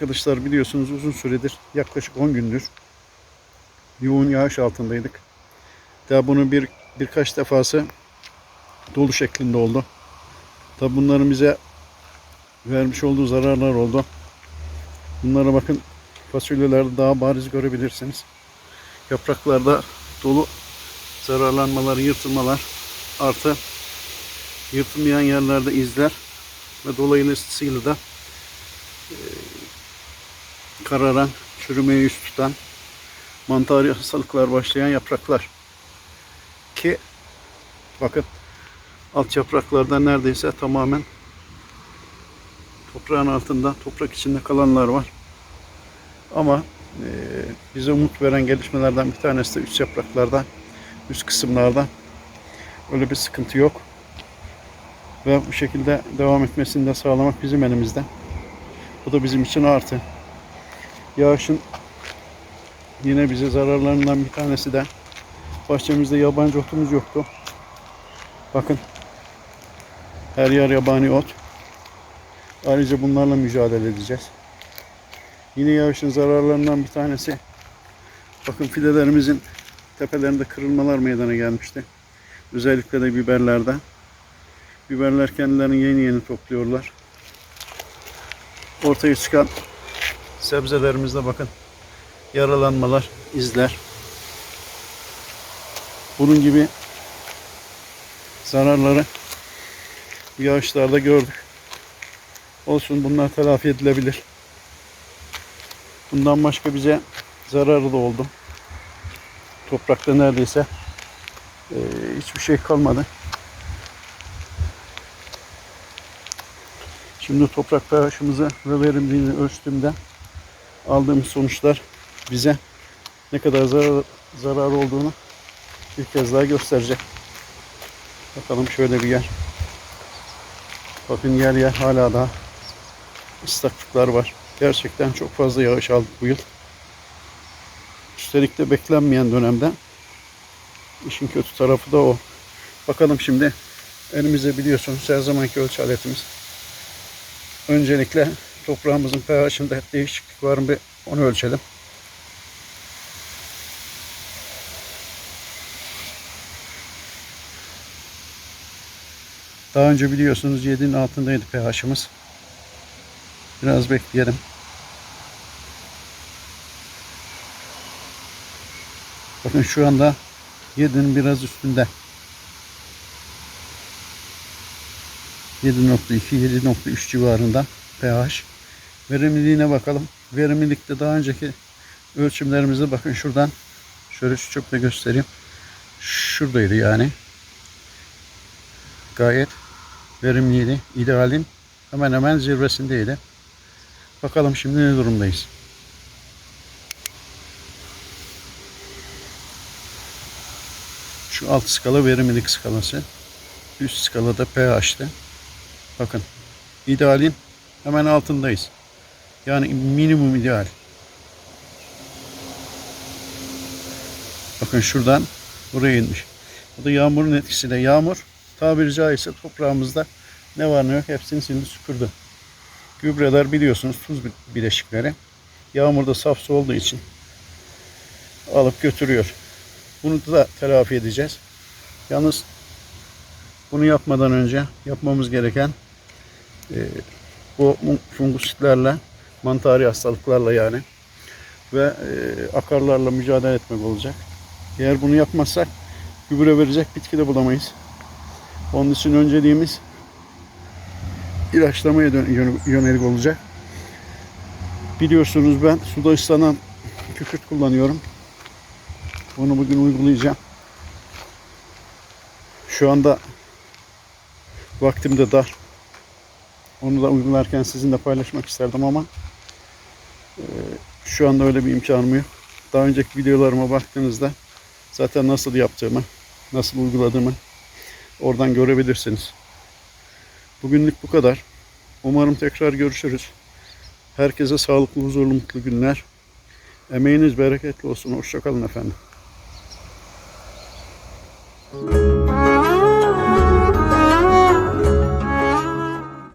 Arkadaşlar biliyorsunuz uzun süredir yaklaşık 10 gündür yoğun yağış altındaydık. Daha bunun bir birkaç defası dolu şeklinde oldu. Tabi bunların bize vermiş olduğu zararlar oldu. Bunlara bakın fasulyelerde daha bariz görebilirsiniz. Yapraklarda dolu zararlanmalar, yırtılmalar artı yırtılmayan yerlerde izler ve dolayısıyla da e, kararan, çürümeye yüz tutan mantar hastalıklar başlayan yapraklar. Ki bakın alt yapraklardan neredeyse tamamen toprağın altında, toprak içinde kalanlar var. Ama e, bize umut veren gelişmelerden bir tanesi de üst yapraklarda, üst kısımlarda öyle bir sıkıntı yok. Ve bu şekilde devam etmesini de sağlamak bizim elimizde. Bu da bizim için artı. Yağışın yine bize zararlarından bir tanesi de bahçemizde yabancı otumuz yoktu. Bakın her yer yabani ot. Ayrıca bunlarla mücadele edeceğiz. Yine yağışın zararlarından bir tanesi bakın fidelerimizin tepelerinde kırılmalar meydana gelmişti. Özellikle de biberlerde. Biberler kendilerini yeni yeni topluyorlar. Ortaya çıkan sebzelerimizde bakın yaralanmalar, izler. Bunun gibi zararları yağışlarda gördük. Olsun bunlar telafi edilebilir. Bundan başka bize zararı da oldu. Toprakta neredeyse e, hiçbir şey kalmadı. Şimdi toprak pH'ımızı ve verimliliğini ölçtüğümde aldığımız sonuçlar bize ne kadar zarar, zarar olduğunu bir kez daha gösterecek. Bakalım şöyle bir yer. Bakın yer yer hala daha ıslaklıklar var. Gerçekten çok fazla yağış aldık bu yıl. Üstelik de beklenmeyen dönemde. İşin kötü tarafı da o. Bakalım şimdi elimizde biliyorsunuz her zamanki ölçü aletimiz. Öncelikle toprağımızın pH'inde değişiklik var mı onu ölçelim. Daha önce biliyorsunuz 7'nin altındaydı pH'ımız. Biraz bekleyelim. Bakın şu anda 7'nin biraz üstünde. 7.2 7.3 civarında pH. Verimliliğine bakalım. Verimlilikte daha önceki ölçümlerimizde bakın şuradan şöyle şu çöple göstereyim. Şuradaydı yani. Gayet verimliydi. İdealin hemen hemen zirvesindeydi. Bakalım şimdi ne durumdayız. Şu alt skala verimlilik skalası. Üst skalada pH'te. Bakın idealin hemen altındayız. Yani minimum ideal. Bakın şuradan buraya inmiş. Bu da yağmurun etkisiyle. Yağmur tabiri caizse toprağımızda ne var ne yok hepsini sildi süpürdü. Gübreler biliyorsunuz tuz bileşikleri. Yağmurda saf su olduğu için alıp götürüyor. Bunu da telafi edeceğiz. Yalnız bunu yapmadan önce yapmamız gereken e, bu fungusitlerle, mantari hastalıklarla yani ve e, akarlarla mücadele etmek olacak. Eğer bunu yapmazsak gübre verecek bitki de bulamayız. Onun için önceliğimiz ilaçlamaya yönelik olacak. Biliyorsunuz ben suda ıslanan kükürt kullanıyorum. Onu bugün uygulayacağım. Şu anda vaktim de dar. Onu da uygularken sizinle paylaşmak isterdim ama e, şu anda öyle bir imkanım yok. Daha önceki videolarıma baktığınızda zaten nasıl yaptığımı, nasıl uyguladığımı oradan görebilirsiniz. Bugünlük bu kadar. Umarım tekrar görüşürüz. Herkese sağlıklı, huzurlu, mutlu günler. Emeğiniz bereketli olsun. Hoşçakalın efendim.